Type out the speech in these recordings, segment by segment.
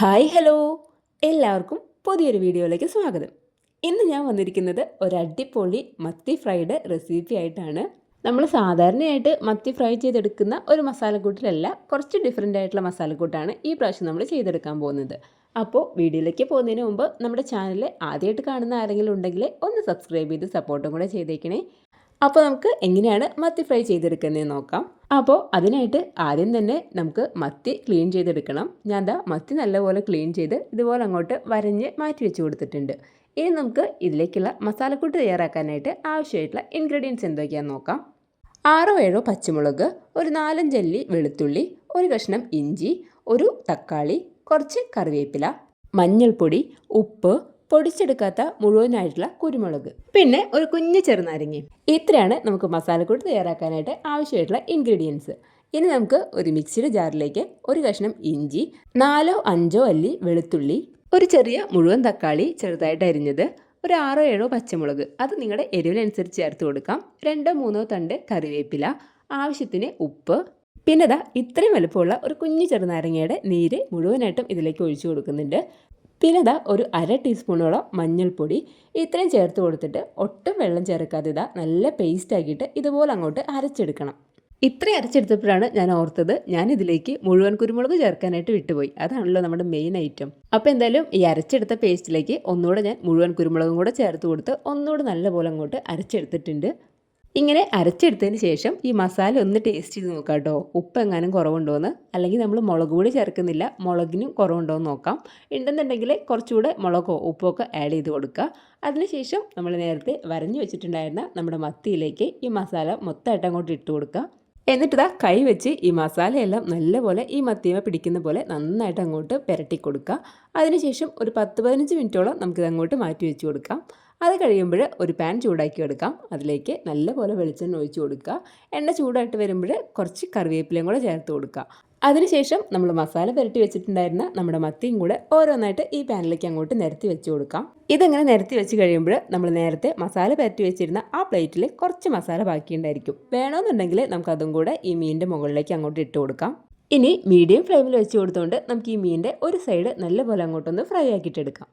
Hi hello എല്ലാവർക്കും പുതിയൊരു വീഡിയോയിലേക്ക് സ്വാഗതം. ഇന്ന് ഞാൻ വന്നിരിക്കുന്നത് ഒരു അടിപൊളി മത്തി ഫ്രൈഡ് റെസിപ്പി ആയിട്ടാണ്. നമ്മൾ സാധാരണയായിട്ട് മത്തി ഫ്രൈ ചെയ്തെടുക്കുന്ന ഒരു മസാലക്കൂട്ടിലല്ല കുറച്ച് ഡിഫറെന്റ് ആയിട്ടുള്ള മസാലക്കൂട്ടാണ് ഈ പ്രാവശ്യം നമ്മൾ ചെയ്തെടുക്കാൻ പോകുന്നത്. അപ്പോൾ വീഡിയോയിലേക്ക് പോകുന്നതിന് മുമ്പ് നമ്മുടെ ചാനൽ ആദ്യമായിട്ട് കാണുന്ന ആരെങ്കിലും ഉണ്ടെങ്കിൽ ഒന്ന് സബ്സ്ക്രൈബ് ചെയ്ത് സപ്പോർട്ടും കൂടെ ചെയ്തേക്കണേ. അപ്പോൾ നമുക്ക് എങ്ങനെയാണ് മത്തി ഫ്രൈ ചെയ്തെടുക്കുന്നതെന്ന് നോക്കാം. അപ്പോൾ അതിനായിട്ട് ആദ്യം തന്നെ നമുക്ക് മത്തി ക്ലീൻ ചെയ്തെടുക്കണം. ഞാൻ ദാ മത്തി നല്ലപോലെ ക്ലീൻ ചെയ്ത് ഇതുപോലെ അങ്ങോട്ട് വരഞ്ഞ് മാറ്റി വെച്ച് കൊടുത്തിട്ടുണ്ട്. ഇനി നമുക്ക് ഇതിലേക്കുള്ള മസാലക്കൂട്ട് തയ്യാറാക്കാനായിട്ട് ആവശ്യമായിട്ടുള്ള ഇൻഗ്രീഡിയൻസ് എന്തൊക്കെയാണെന്ന് നോക്കാം. ആറോ ഏഴോ പച്ചമുളക് ഒരു നാലഞ്ചല്ലി വെളുത്തുള്ളി ഒരു കഷ്ണം ഇഞ്ചി ഒരു തക്കാളി കുറച്ച് കറിവേപ്പില മഞ്ഞൾപ്പൊടി ഉപ്പ് പൊടിച്ചെടുക്കാത്ത മുഴുവനായിട്ടുള്ള കുരുമുളക്. പിന്നെ ഒരു കുഞ്ഞു ചെറുനാരങ്ങയും. ഇത്രയാണ് നമുക്ക് മസാലക്കൂട്ട് തയ്യാറാക്കാനായിട്ട് ആവശ്യമായിട്ടുള്ള ഇൻഗ്രീഡിയൻസ് ഇനി നമുക്ക് ഒരു മിക്സിയുടെ ജാറിലേക്ക് ഒരു കഷ്ണം ഇഞ്ചി നാലോ അഞ്ചോ അല്ലി വെളുത്തുള്ളി ഒരു ചെറിയ മുഴുവൻ തക്കാളി ചെറുതായിട്ട് അരിഞ്ഞത് ഒരു ആറോ ഏഴോ പച്ചമുളക്. അത് നിങ്ങളുടെ എരിവിനനുസരിച്ച് ചേർത്ത് കൊടുക്കാം. രണ്ടോ മൂന്നോ തണ്ട് കറിവേപ്പില ആവശ്യത്തിന് ഉപ്പ്. പിന്നെ ഇതാ ഇത്രയും വലുപ്പമുള്ള ഒരു കുഞ്ഞു ചെറുനാരങ്ങയുടെ നീര് മുഴുവനായിട്ടും ഇതിലേക്ക് ഒഴിച്ചു കൊടുക്കുന്നുണ്ട്. പിന്നെ ഇതാ ഒരു അര ടീസ്പൂണോളം മഞ്ഞൾപ്പൊടി. ഇത്രയും ചേർത്ത് കൊടുത്തിട്ട് ഒട്ടും വെള്ളം ചേർക്കാതെ ഇതാ നല്ല പേസ്റ്റ് ആക്കിയിട്ട് ഇതുപോലെ അങ്ങോട്ട് അരച്ചെടുക്കണം. ഇത്രയും അരച്ചെടുത്തപ്പോഴാണ് ഞാൻ ഓർത്തത് ഞാൻ ഇതിലേക്ക് മുഴുവൻ കുരുമുളക് ചേർക്കാനായിട്ട് വിട്ടുപോയി. അതാണല്ലോ നമ്മുടെ മെയിൻ ഐറ്റം അപ്പോൾ എന്തായാലും ഈ അരച്ചെടുത്ത പേസ്റ്റിലേക്ക് ഒന്നുകൂടെ ഞാൻ മുഴുവൻ കുരുമുളകും കൂടെ ചേർത്ത് കൊടുത്ത് ഒന്നുകൂടെ നല്ലപോലെ അങ്ങോട്ട് അരച്ചെടുത്തിട്ടുണ്ട്. ഇങ്ങനെ അരച്ചെടുത്തതിന് ശേഷം ഈ മസാല ഒന്ന് ടേസ്റ്റ് ചെയ്ത് നോക്കാം കേട്ടോ. ഉപ്പ് എങ്ങാനും കുറവുണ്ടോയെന്ന് അല്ലെങ്കിൽ നമ്മൾ മുളക് കൂടി ചേർക്കുന്നില്ല മുളകിനും കുറവുണ്ടോ എന്ന് നോക്കാം. ഉണ്ടെന്നുണ്ടെങ്കിൽ കുറച്ചുകൂടെ മുളകോ ഉപ്പോ ഒക്കെ ആഡ് ചെയ്ത് കൊടുക്കുക. അതിനുശേഷം നമ്മൾ നേരത്തെ വരഞ്ഞു വെച്ചിട്ടുണ്ടായിരുന്ന നമ്മുടെ മത്തിയിലേക്ക് ഈ മസാല മൊത്തമായിട്ട് അങ്ങോട്ട് ഇട്ട് കൊടുക്കുക. എന്നിട്ട് കൈ വെച്ച് ഈ മസാലയെല്ലാം നല്ലപോലെ ഈ മത്തിയമ പിടിക്കുന്ന പോലെ നന്നായിട്ട് അങ്ങോട്ട് പുരട്ടി കൊടുക്കുക. അതിനുശേഷം ഒരു പത്ത് പതിനഞ്ച് മിനിറ്റോളം നമുക്കിത് അങ്ങോട്ട് മാറ്റി വെച്ച് കൊടുക്കാം. അത് കഴിയുമ്പോൾ ഒരു പാൻ ചൂടാക്കി എടുക്കാം. അതിലേക്ക് നല്ലപോലെ വെളിച്ചെണ്ണ ഒഴിച്ച് കൊടുക്കുക. എണ്ണ ചൂടായിട്ട് വരുമ്പോൾ കുറച്ച് കറിവേപ്പിലയും കൂടെ ചേർത്ത് കൊടുക്കുക. അതിനുശേഷം നമ്മൾ മസാല പുരട്ടി വെച്ചിട്ടുണ്ടായിരുന്ന നമ്മുടെ മത്തിയും കൂടെ ഓരോന്നായിട്ട് ഈ പാനിലേക്ക് അങ്ങോട്ട് നിരത്തി വെച്ച് കൊടുക്കാം. ഇതങ്ങനെ നിരത്തി വെച്ച് കഴിയുമ്പോൾ നമ്മൾ നേരത്തെ മസാല പുരട്ടി വെച്ചിരുന്ന ആ പ്ലേറ്റിൽ കുറച്ച് മസാല ബാക്കി ഉണ്ടായിരിക്കും വേണമെന്നുണ്ടെങ്കിൽ നമുക്കതും കൂടെ ഈ മീനിന്റെ മുകളിലേക്ക് അങ്ങോട്ട് ഇട്ട് കൊടുക്കാം. ഇനി മീഡിയം ഫ്ലെയിമിൽ വെച്ച് കൊടുത്തുകൊണ്ട് നമുക്ക് ഈ മീനിന്റെ ഒരു സൈഡ് നല്ലപോലെ അങ്ങോട്ടൊന്ന് ഫ്രൈ ആക്കിയിട്ടെടുക്കാം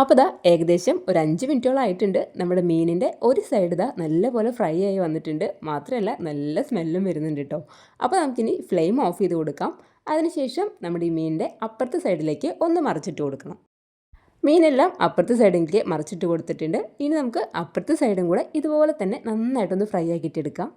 അപ്പോൾ ഇതാ ഏകദേശം ഒരു അഞ്ച് മിനിറ്റോളം ആയിട്ടുണ്ട്. നമ്മുടെ മീനിന്റെ ഒരു സൈഡ് ഇതാ നല്ലപോലെ ഫ്രൈ ആയി വന്നിട്ടുണ്ട്. മാത്രമല്ല നല്ല സ്മെല്ലും വരുന്നുണ്ട് കേട്ടോ അപ്പോൾ നമുക്കിനി ഫ്ലെയിം ഓഫ് ചെയ്ത് കൊടുക്കാം. അതിനുശേഷം നമ്മുടെ ഈ മീനിന്റെ അപ്പുറത്തെ സൈഡിലേക്ക് ഒന്ന് മറിച്ചിട്ട് കൊടുക്കണം. മീനെല്ലാം അപ്പുറത്തെ സൈഡിലേക്ക് മറിച്ചിട്ട് കൊടുത്തിട്ടുണ്ട്. ഇനി നമുക്ക് അപ്പുറത്തെ സൈഡും കൂടെ ഇതുപോലെ തന്നെ നന്നായിട്ടൊന്ന് ഫ്രൈ ആക്കിയിട്ടെടുക്കാം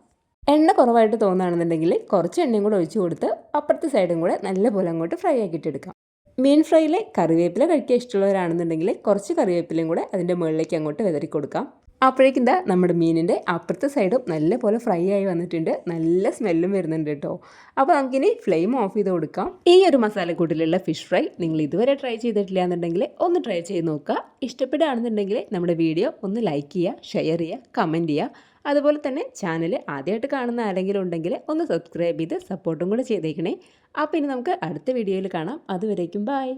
എണ്ണ കുറവായിട്ട് തോന്നുകയാണെന്നുണ്ടെങ്കിൽ കുറച്ച് എണ്ണയും കൂടെ ഒഴിച്ച് കൊടുത്ത് അപ്പുറത്തെ സൈഡും കൂടെ നല്ലപോലെ അങ്ങോട്ട് ഫ്രൈ ആക്കിയിട്ടെടുക്കാം മീൻ ഫ്രൈയിൽ കറിവേപ്പില കഴിക്കാൻ ഇഷ്ടമുള്ളവരാണെന്നുണ്ടെങ്കിൽ കുറച്ച് കറിവേപ്പിലയും കൂടെ അതിന്റെ മുകളിലേക്ക് അങ്ങോട്ട് വിതറി കൊടുക്കാം അപ്പോഴേക്കും എന്താ നമ്മുടെ മീനിന്റെ അപ്പുറത്തെ സൈഡും നല്ലപോലെ ഫ്രൈ ആയി വന്നിട്ടുണ്ട്. നല്ല സ്മെല്ലും വരുന്നുണ്ട് കേട്ടോ. അപ്പോൾ നമുക്കിനി ഫ്ലെയിം ഓഫ് ചെയ്ത് കൊടുക്കാം. ഈ ഒരു മസാലക്കൂട്ടിലുള്ള ഫിഷ് ഫ്രൈ നിങ്ങൾ ഇതുവരെ ട്രൈ ചെയ്തിട്ടില്ല എന്നുണ്ടെങ്കിൽ ഒന്ന് ട്രൈ ചെയ്ത് നോക്കുക. ഇഷ്ടപ്പെടുകയാണെന്നുണ്ടെങ്കിൽ നമ്മുടെ വീഡിയോ ഒന്ന് ലൈക്ക് ചെയ്യുക ഷെയർ ചെയ്യുക കമന്റ് ചെയ്യുക. അതുപോലെ തന്നെ ചാനൽ ആദ്യമായിട്ട് കാണുന്ന ആരെങ്കിലും ഉണ്ടെങ്കിൽ ഒന്ന് സബ്സ്ക്രൈബ് ചെയ്ത് സപ്പോർട്ടും കൂടെ ചെയ്തേക്കണേ. അപ്പോൾ ഇനി നമുക്ക് അടുത്ത വീഡിയോയിൽ കാണാം. അതുവരേക്കും ബായ്